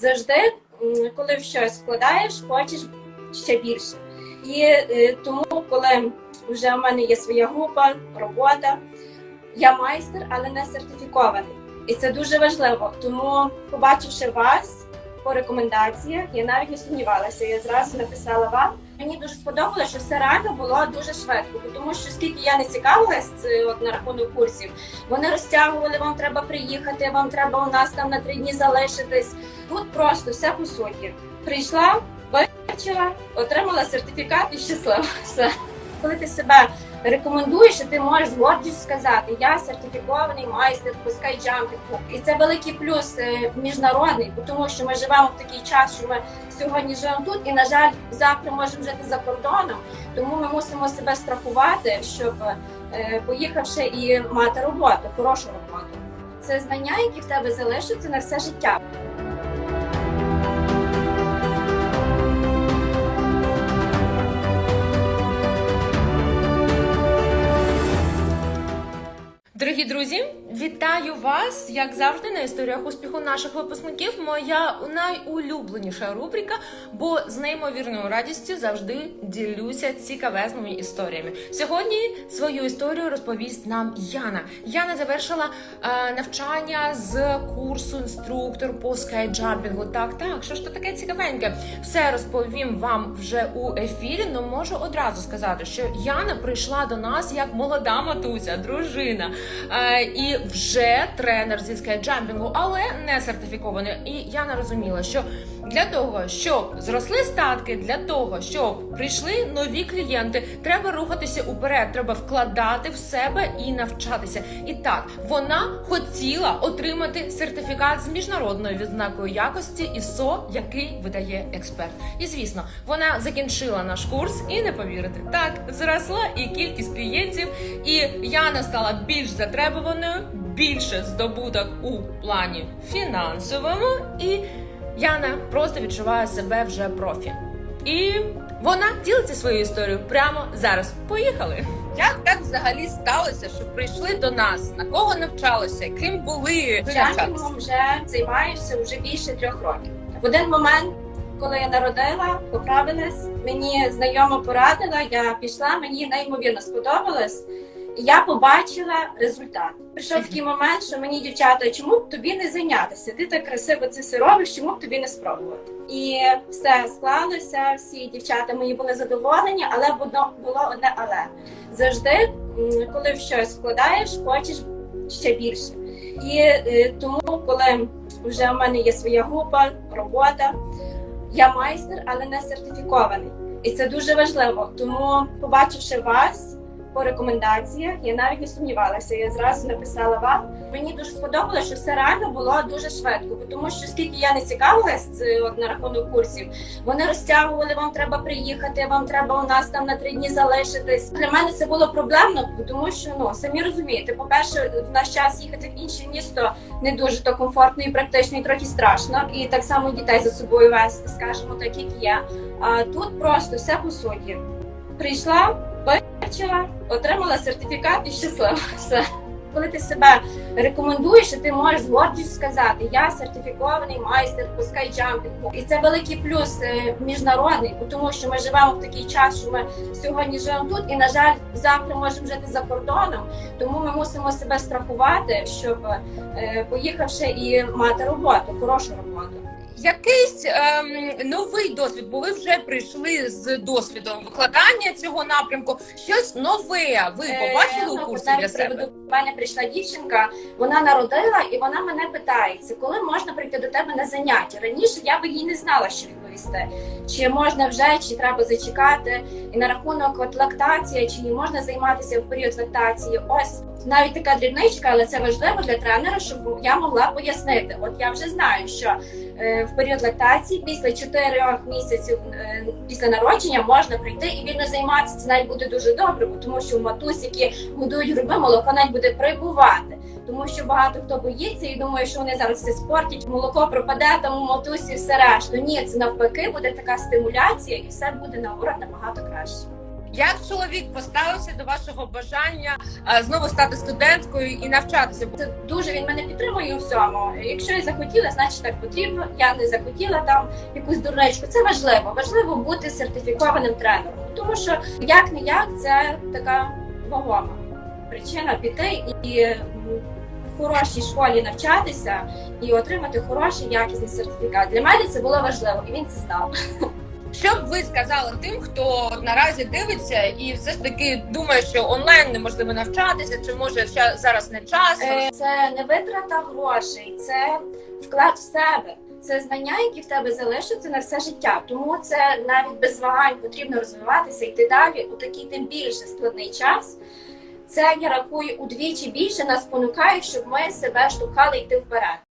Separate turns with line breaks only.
завжди, коли в щось вкладаєш, хочеш ще більше. І е, тому, коли вже в мене є своя група, робота, я майстер, але не сертифікований. І це дуже важливо. Тому, побачивши вас по рекомендаціях, я навіть не сумнівалася. Я зразу написала вам. Мені дуже сподобалося, що все реально було дуже швидко, тому що скільки я не цікавилась е, от на рахунок курсів, вони розтягували, вам треба приїхати, вам треба у нас там на три дні залишитись. Тут просто все по суті. Прийшла, вивчила, отримала сертифікат і щаслива. Все. Коли ти себе рекомендуєш, і ти можеш з гордістю сказати, я сертифікований майстер по скайджампінгу. І це великий плюс е, міжнародний, тому що ми живемо в такий час, що ми сьогодні живемо тут, і на жаль, завтра можемо жити за кордоном. Тому ми мусимо себе страхувати, щоб е, поїхавши і мати роботу, хорошу роботу. Це знання, які в тебе залишаться на все життя.
Друзі, вітаю вас, як завжди, на історіях успіху наших випускників. Моя найулюбленіша рубрика, бо з неймовірною радістю завжди ділюся цікавезними історіями. Сьогодні свою історію розповість нам Яна. Яна завершила е, навчання з курсу інструктор по скайджампінгу. Так, так, що ж то таке цікавеньке? Все розповім вам вже у ефірі. але можу одразу сказати, що Яна прийшла до нас як молода матуся, дружина. Е, і вже тренер зі скайджампінгу, але не сертифікований. І я не розуміла, що для того, щоб зросли статки, для того, щоб прийшли нові клієнти, треба рухатися уперед, треба вкладати в себе і навчатися. І так вона хотіла отримати сертифікат з міжнародною відзнакою якості ISO, який видає експерт. І звісно, вона закінчила наш курс, і не повірите, так зросла і кількість клієнтів, і Яна стала більш затребуваною, більше здобуток у плані фінансовому, і Яна просто відчуває себе вже профі. І вона ділиться своєю історією прямо зараз. Поїхали!
Як так взагалі сталося, що прийшли до нас? На кого навчалися? Ким були? Ви
вже займаюся вже більше трьох років. В один момент, коли я народила, поправилась, мені знайома порадила, я пішла, мені неймовірно сподобалось. Я побачила результат. Прийшов такий момент, що мені дівчата, чому б тобі не зайнятися? Ти так красиво це все робиш, чому б тобі не спробувати? І все склалося. Всі дівчата мої були задоволені, але було, було одне але завжди, коли в щось вкладаєш, хочеш ще більше. І е, тому, коли вже в мене є своя група, робота, я майстер, але не сертифікований. І це дуже важливо. Тому, побачивши вас по рекомендаціях, я навіть не сумнівалася. Я зразу написала вам. Мені дуже сподобалося, що все реально було дуже швидко, тому що скільки я не цікавилась е, от на рахунок курсів, вони розтягували, вам треба приїхати, вам треба у нас там на три дні залишитись. Для мене це було проблемно, тому що ну самі розумієте, по-перше, в наш час їхати в інше місто не дуже то комфортно і практично, і трохи страшно. І так само дітей за собою вести, скажімо, так як є. А тут просто все по суті. Прийшла, вивчила, отримала сертифікат і щаслива. Все. Коли ти себе рекомендуєш, ти можеш з гордістю сказати, я сертифікований майстер по скайджампінгу. І це великий плюс е, міжнародний, тому що ми живемо в такий час, що ми сьогодні живемо тут, і на жаль, завтра можемо жити за кордоном. Тому ми мусимо себе страхувати, щоб е, поїхавши і мати роботу, хорошу роботу.
Якийсь ем, новий досвід, бо ви вже прийшли з досвідом викладання цього напрямку. Щось нове. Ви побачили
Е,
у курсі для себе?
До мене прийшла дівчинка, вона народила, і вона мене питається, коли можна прийти до тебе на заняття. Раніше я би їй не знала, що відповісти. Чи можна вже, чи треба зачекати. І на рахунок от лактації, чи не можна займатися в період лактації. Ось навіть така дрібничка, але це важливо для тренера, щоб я могла пояснити. От я вже знаю, що е, в період лактації після 4 місяців е, після народження можна прийти і вільно займатися. Це навіть буде дуже добре, тому що матусь, які годують грудьми, молоко навіть буде прибувати. Тому що багато хто боїться і думає, що вони зараз все спортять, молоко пропаде там у матусі, все решту. Ні, це навпаки буде така стимуляція, і все буде наоборот набагато краще.
Як чоловік поставився до вашого бажання е, знову стати студенткою і навчатися?
Це дуже він мене підтримує у всьому. Якщо я захотіла, значить так потрібно. Я не захотіла там якусь дурничку. Це важливо. Важливо бути сертифікованим тренером, тому що як не як це така вагома причина піти і в хорошій школі навчатися і отримати хороший якісний сертифікат. Для мене це було важливо, і він це знав.
Що б ви сказали тим, хто наразі дивиться і все ж таки думає, що онлайн неможливо навчатися, чи може зараз не час?
Е, Це не витрата грошей, це вклад в себе. Це знання, які в тебе залишаться на все життя. Тому це навіть без вагань потрібно розвиватися, йти далі у такий тим більше складний час. Це я рахую удвічі більше нас спонукає, щоб ми себе штовхали йти вперед.